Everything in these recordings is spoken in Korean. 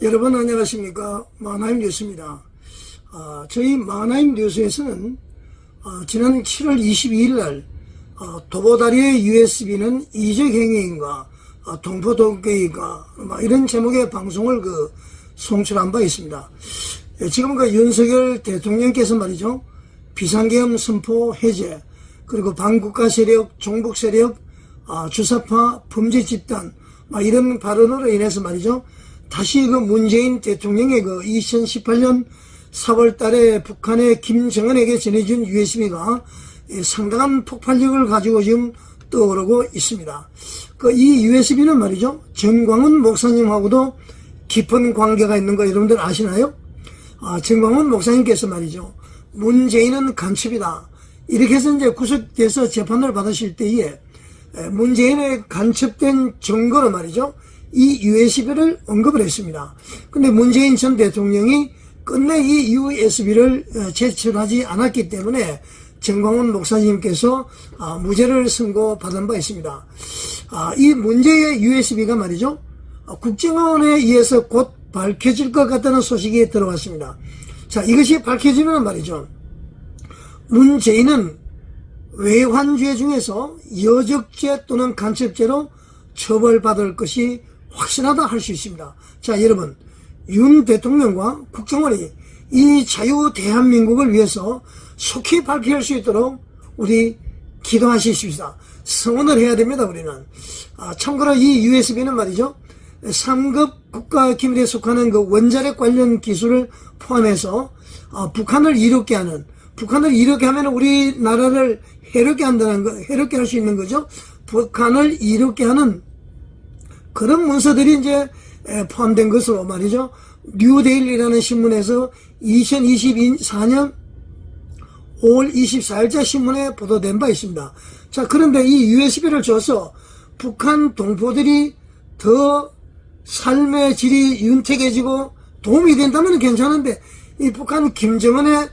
여러분 안녕하십니까 마나임 뉴스입니다. 아, 저희 마나임 뉴스에서는 아, 지난 7월 22일 날 아, 도보다리의 USB는 이적 행위인가 아, 동포동계인가 막 이런 제목의 방송을 그 송출한 바 있습니다. 예, 지금 그 윤석열 대통령께서 말이죠 비상계엄 선포 해제 그리고 반국가 세력 종북 세력 아, 주사파 범죄 집단 막 이런 발언으로 인해서 말이죠 다시 그 문재인 대통령의 그 2018년 4월 달에 북한의 김정은에게 전해준 USB가 상당한 폭발력을 가지고 지금 떠오르고 있습니다. 그 이 USB는 말이죠. 정광훈 목사님하고도 깊은 관계가 있는 거 여러분들 아시나요? 아, 정광훈 목사님께서 말이죠. 문재인은 간첩이다. 이렇게 해서 이제 구속돼서 재판을 받으실 때에 문재인의 간첩된 증거로 말이죠. 이 USB를 언급을 했습니다. 근데 문재인 전 대통령이 끝내 이 USB를 어, 제출하지 않았기 때문에 정광훈 목사님께서 아, 무죄를 선고받은 바 있습니다. 아, 이 문제의 USB가 말이죠. 어, 국정원에 의해서 곧 밝혀질 것 같다는 소식이 들어왔습니다. 자, 이것이 밝혀지면 말이죠. 문재인은 외환죄 중에서 여적죄 또는 간첩죄로 처벌받을 것이 확실하다 할 수 있습니다. 자, 여러분, 윤 대통령과 국정원이 이 자유 대한민국을 위해서 속히 밝힐 수 있도록 우리 기도하십시다. 성원을 해야 됩니다, 우리는. 아, 참고로 이 USB는 말이죠. 3급 국가 기밀에 속하는 그 원자력 관련 기술을 포함해서 아, 북한을 이롭게 하는 북한을 이롭게 하면 우리나라를 해롭게 한다는 거, 해롭게 할 수 있는 거죠. 북한을 이롭게 하는 그런 문서들이 이제 포함된 것으로 말이죠. 뉴데일리라는 신문에서 2024년 5월 24일자 신문에 보도된 바 있습니다. 자, 그런데 이 USB를 줘서 북한 동포들이 더 삶의 질이 윤택해지고 도움이 된다면 괜찮은데 이 북한 김정은의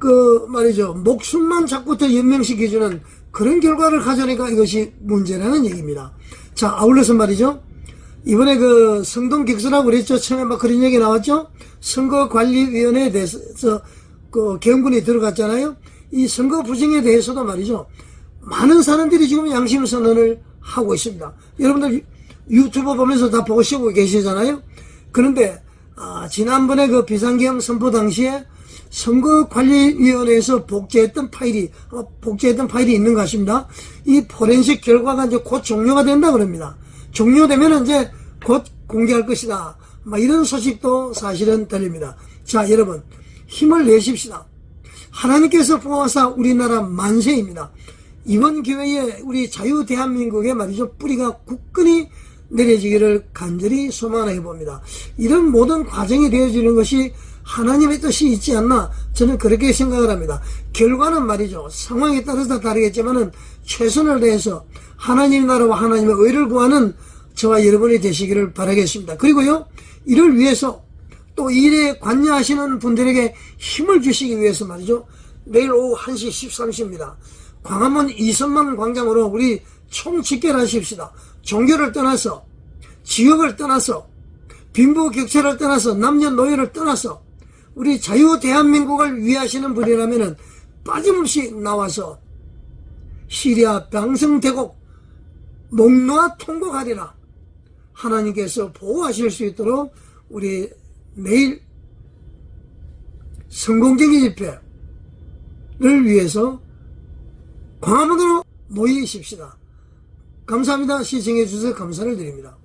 그 말이죠 목숨만 자꾸 더 연명시켜주는 그런 결과를 가져니까 이것이 문제라는 얘기입니다. 자 아울러서 말이죠 이번에 그 성동 객수라고 그랬죠 처음에 막 그런 얘기 나왔죠 선거관리위원회에 대해서 그 개헌군이 들어갔잖아요 이 선거 부정에 대해서도 말이죠 많은 사람들이 지금 양심 선언을 하고 있습니다. 여러분들 유튜브 보면서 다 보시고 계시잖아요. 그런데 아, 지난번에 그 비상계엄 선포 당시에 선거관리위원회에서 복제했던 파일이 어, 복제했던 파일이 있는 것 같습니다. 이 포렌식 결과가 이제 곧 종료가 된다 그럽니다. 종료되면 이제 곧 공개할 것이다. 막 이런 소식도 사실은 들립니다. 자, 여러분 힘을 내십시다. 하나님께서 보아사 우리나라 만세입니다. 이번 기회에 우리 자유 대한민국의 말이죠 뿌리가 굳건히 내려지기를 간절히 소망해 봅니다. 이런 모든 과정이 되어지는 것이 하나님의 뜻이 있지 않나 저는 그렇게 생각을 합니다. 결과는 말이죠 상황에 따라서 다르겠지만은 최선을 다해서 하나님 나라와 하나님의 의를 구하는 저와 여러분이 되시기를 바라겠습니다. 그리고요 이를 위해서 또 일에 관여하시는 분들에게 힘을 주시기 위해서 말이죠 내일 오후 1시 13시입니다. 광화문 이선만 광장으로 우리 총 집결하십시다. 종교를 떠나서 지역을 떠나서 빈부 격차를 떠나서 남녀노예를 떠나서 우리 자유 대한민국을 위하시는 분이라면 빠짐없이 나와서 시리아 방성대국 목놓아 통곡하리라 하나님께서 보호하실 수 있도록 우리 내일 성공적인 집회를 위해서 광화문으로 모이십시다. 감사합니다. 시청해 주셔서 감사를 드립니다.